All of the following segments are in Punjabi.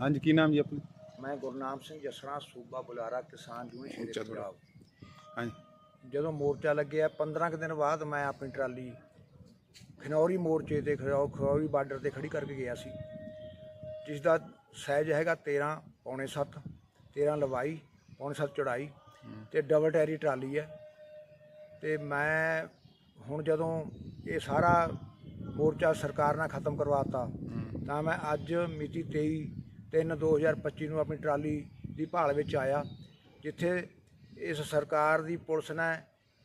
ਹਾਂਜੀ ਕੀ ਨਾਮ ਜੀ ਆਪਣਾ? ਮੈਂ ਗੁਰਨਾਮ ਸਿੰਘ ਜਸਣਾ ਸੂਬਾ ਬੁਲਾਰਾ ਕਿਸਾਨ ਯੂਨੀਅਨ ਸ਼ੇਰੇ ਉੱਚਾ ਥੋੜ੍ਹਾ। ਪੰਜਾਬ। ਹਾਂਜੀ। ਜਦੋਂ ਮੋਰਚਾ ਲੱਗਿਆ 15 ਕੁ ਦਿਨ ਬਾਅਦ ਮੈਂ ਆਪਣੀ ਟਰਾਲੀ ਖਨੌਰੀ ਮੋਰਚੇ ਤੇ ਖਨੌ- ਖਨੌਰੀ ਬਾਰਡਰ ਤੇ ਖੜੀ ਕਰਕੇ ਗਿਆ ਸੀ। ਜਿਸ ਦਾ ਸਾਈਜ਼ ਹੈਗਾ 13 ਪੌਣੇ 7 13 ਲੰਬਾਈ ਪੌਣੇ 7 ਚੌੜਾਈ ਤੇ ਡਬਲ ਟਾਇਰੀ ਟਰਾਲੀ ਹੈ। ਤੇ ਮੈਂ ਹੁਣ ਜਦੋਂ ਇਹ ਸਾਰਾ ਮੋਰਚਾ ਸਰਕਾਰ ਨਾਲ ਖਤਮ ਕਰਵਾਤਾ ਤਾਂ ਮੈਂ ਅੱਜ ਮਿਤੀ 23 3 2025 ਨੂੰ ਆਪਣੀ ਟਰਾਲੀ ਦੀ ਭਾਲ ਵਿੱਚ ਆਇਆ, ਜਿੱਥੇ ਇਸ ਸਰਕਾਰ ਦੀ ਪੁਲਿਸ ਨੇ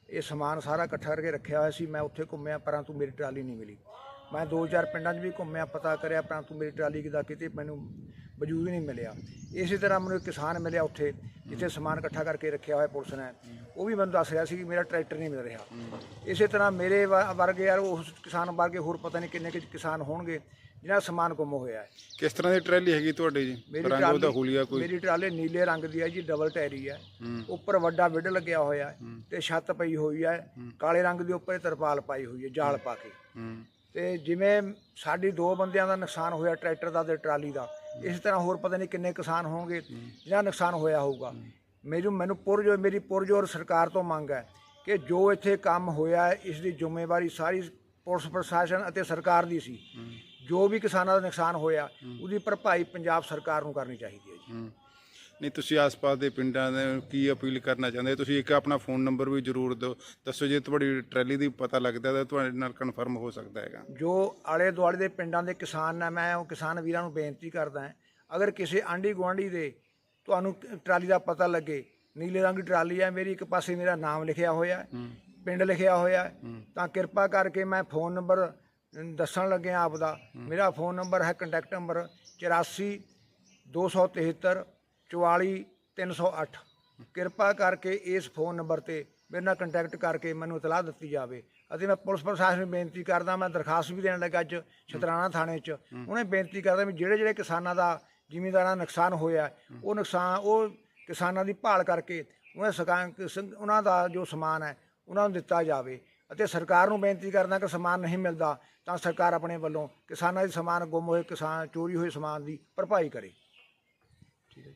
ਇਹ ਸਮਾਨ ਸਾਰਾ ਇਕੱਠਾ ਕਰਕੇ ਰੱਖਿਆ ਹੋਇਆ ਸੀ, ਮੈਂ ਉੱਥੇ ਘੁੰਮਿਆ ਪਰੰਤੂ ਮੇਰੀ ਟਰਾਲੀ ਨਹੀਂ ਮਿਲੀ। ਮੈਂ ਦੋ ਚਾਰ ਪਿੰਡਾਂ 'ਚ ਵੀ ਘੁੰਮਿਆ, ਪਤਾ ਕਰਿਆ ਪਰੰਤੂ ਮੇਰੀ ਟਰਾਲੀ ਦਾ ਕਿਤੇ ਮੈਨੂੰ ਵਜੂਦ ਹੀ ਨਹੀਂ ਮਿਲਿਆ। ਇਸੇ ਤਰ੍ਹਾਂ ਮੈਨੂੰ ਇੱਕ ਕਿਸਾਨ ਮਿਲਿਆ ਉੱਥੇ ਜਿੱਥੇ ਸਮਾਨ ਇਕੱਠਾ ਕਰਕੇ ਰੱਖਿਆ ਹੋਇਆ ਪੁਲਿਸ ਨੇ। ਉਹ ਵੀ ਮੈਨੂੰ ਦੱਸ ਰਿਹਾ ਸੀ ਕਿ ਮੇਰਾ ਟਰੈਕਟਰ ਨਹੀਂ ਮਿਲ ਰਿਹਾ। ਇਸੇ ਤਰ੍ਹਾਂ ਮੇਰੇ ਵਰਗੇ ਯਾਰ ਉਸ ਕਿਸਾਨ ਵਰਗੇ ਹੋਰ ਪਤਾ ਨਹੀਂ ਕਿੰਨੇ ਕੁ ਕਿਸਾਨ ਹੋਣਗੇ ਜਿਹਨਾਂ ਦਾ ਸਮਾਨ ਗੁੰਮ ਹੋਇਆ ਹੈ। ਕਿਸ ਤਰ੍ਹਾਂ ਦੀ ਟਰੈਲੀ ਹੈਗੀ ਤੁਹਾਡੀ ਜੀ? ਮੇਰੀ ਰੰਗ ਉਹਦਾ ਹੁਲੀਆ ਕੋਈ? ਮੇਰੀ ਟਰਾਲੇ ਨੀਲੇ ਰੰਗ ਦੀ ਹੈ ਜੀ ਡਬਲ ਟਾਇਰੀ ਹੈ। ਉੱਪਰ ਵੱਡਾ ਬਿੱਡ ਲੱਗਿਆ ਹੋਇਆ ਹੈ ਤੇ ਛੱਤ ਪਈ ਹੋਈ ਹੈ। ਕਾਲੇ ਰੰਗ ਦੇ ਉੱਪਰ ਤਰਪਾਲ ਪਾਈ ਹੋਈ ਹੈ ਜਾਲ ਪਾ ਕੇ। ਤੇ ਜਿਵੇਂ ਸਾਡੀ ਦੋ ਬੰਦਿਆਂ ਦਾ ਨੁਕਸਾਨ ਹੋਇਆ ਟਰੈਕਟਰ ਦਾ ਤੇ ਟਰਾਲੀ ਦਾ ਇਸ ਤਰ੍ਹਾਂ ਹੋਰ ਪਤਾ ਨਹੀਂ ਕਿੰਨੇ ਕਿਸਾਨ ਹੋਣਗੇ ਜਿਹਨਾਂ ਨੁਕਸਾਨ ਹੋਇਆ ਹੋਊਗਾ। ਮੈਨੂੰ ਮੈਨੂੰ ਪੁਰਜੋ ਮੇਰੀ ਪੁਰਜੋਰ ਸਰਕਾਰ ਤੋਂ ਮੰਗ ਹੈ ਕਿ ਜੋ ਇੱਥੇ ਕੰਮ ਹੋਇਆ ਹੈ ਇਸ ਦੀ ਜ਼ਿੰਮੇਵਾਰੀ ਸਾਰੀ ਪੁਲਿਸ ਪ੍ਰਸ਼ਾਸਨ ਅਤੇ ਸਰਕਾਰ ਦੀ ਸੀ। ਜੋ ਵੀ ਕਿਸਾਨਾਂ ਦਾ ਨੁਕਸਾਨ ਹੋਇਆ ਉਹਦੀ ਭਰਪਾਈ ਪੰਜਾਬ ਸਰਕਾਰ ਨੂੰ ਕਰਨੀ ਚਾਹੀਦੀ ਹੈ ਜੀ। ਨਹੀਂ ਤੁਸੀਂ ਆਸ-ਪਾਸ ਦੇ ਪਿੰਡਾਂ ਦੇ ਕੀ ਅਪੀਲ ਕਰਨਾ ਚਾਹੁੰਦੇ? ਤੁਸੀਂ ਇੱਕ ਆਪਣਾ ਫੋਨ ਨੰਬਰ ਵੀ ਜ਼ਰੂਰ ਦਿਓ। ਦੱਸੋ ਜੇ ਤੁਹਾਡੀ ਟਰੈਲੀ ਦੀ ਪਤਾ ਲੱਗਦਾ ਤਾਂ ਤੁਹਾਡੇ ਨਾਲ ਕਨਫਰਮ ਹੋ ਸਕਦਾ ਹੈਗਾ। ਜੋ ਆਲੇ ਦੁਆਲੇ ਦੇ ਪਿੰਡਾਂ ਦੇ ਕਿਸਾਨ ਨੇ ਮੈਂ ਉਹ ਕਿਸਾਨ ਵੀਰਾਂ ਨੂੰ ਬੇਨਤੀ ਕਰਦਾ ਹਾਂ ਅਗਰ ਕਿਸੇ ਆਂਢੀ ਗੁਆਂਢੀ ਦੇ ਤੁਹਾਨੂੰ ਟਰਾਲੀ ਦਾ ਪਤਾ ਲੱਗੇ ਨੀਲੇ ਰੰਗ ਦੀ ਟਰਾਲੀ ਹੈ ਮੇਰੀ ਇੱਕ ਪਾਸੇ ਮੇਰਾ ਨਾਮ ਲਿਖਿਆ ਹੋਇਆ ਹੈ, ਪਿੰਡ ਲਿਖਿਆ ਹੋਇਆ ਹੈ, ਤਾਂ ਕਿਰਪਾ ਕਰਕੇ ਮੈਂ ਫੋਨ ਨੰਬਰ ਦੱਸਣ ਲੱਗਿਆ ਆਪ ਦਾ ਮੇਰਾ ਫੋਨ ਨੰਬਰ ਹੈ ਕੰਟੈਕਟ ਨੰਬਰ 84 273 44 308 ਕਿਰਪਾ ਕਰਕੇ ਇਸ ਫੋਨ ਨੰਬਰ ਤੇ ਮੇਰੇ ਨਾਲ ਕੰਟੈਕਟ ਕਰਕੇ ਮੈਨੂੰ ਇਤਲਾਹ ਦਿੱਤੀ ਜਾਵੇ। ਅਤੇ ਮੈਂ ਪੁਲਿਸ ਪ੍ਰਸ਼ਾਸਨ ਨੂੰ ਬੇਨਤੀ ਕਰਦਾ ਮੈਂ ਦਰਖਾਸਤ ਵੀ ਦੇਣ ਲੱਗਾ ਅੱਜ ਛਤਰਾਣਾ ਥਾਣੇ 'ਚ। ਉਹਨੇ ਬੇਨਤੀ ਕਰਦਾ ਵੀ ਜਿਹੜੇ ਜਿਹੜੇ ਕਿਸਾਨਾਂ ਦਾ ਜ਼ਿਮੀਂਦਾਰਾਂ ਦਾ ਨੁਕਸਾਨ ਹੋਇਆ ਉਹ ਨੁਕਸਾਨ ਉਹ ਕਿਸਾਨਾਂ ਦੀ ਭਾਲ ਕਰਕੇ ਉਹਨਾਂ ਸਕਾਂ ਉਹਨਾਂ ਦਾ ਜੋ ਸਮਾਨ ਹੈ ਉਹਨਾਂ ਨੂੰ ਦਿੱਤਾ ਜਾਵੇ। ਅਤੇ ਸਰਕਾਰ ਨੂੰ ਬੇਨਤੀ ਕਰਦਾ ਕਿ ਸਮਾਨ ਨਹੀਂ ਮਿਲਦਾ ਤਾਂ ਸਰਕਾਰ ਆਪਣੇ ਵੱਲੋਂ ਕਿਸਾਨਾਂ ਦੀ ਸਮਾਨ ਗੁੰਮ ਹੋਏ ਕਿਸਾਨ ਚੋਰੀ ਹੋਏ ਸਮਾਨ ਦੀ ਭਰਪਾਈ ਕਰੇ। ਠੀਕ ਹੈ।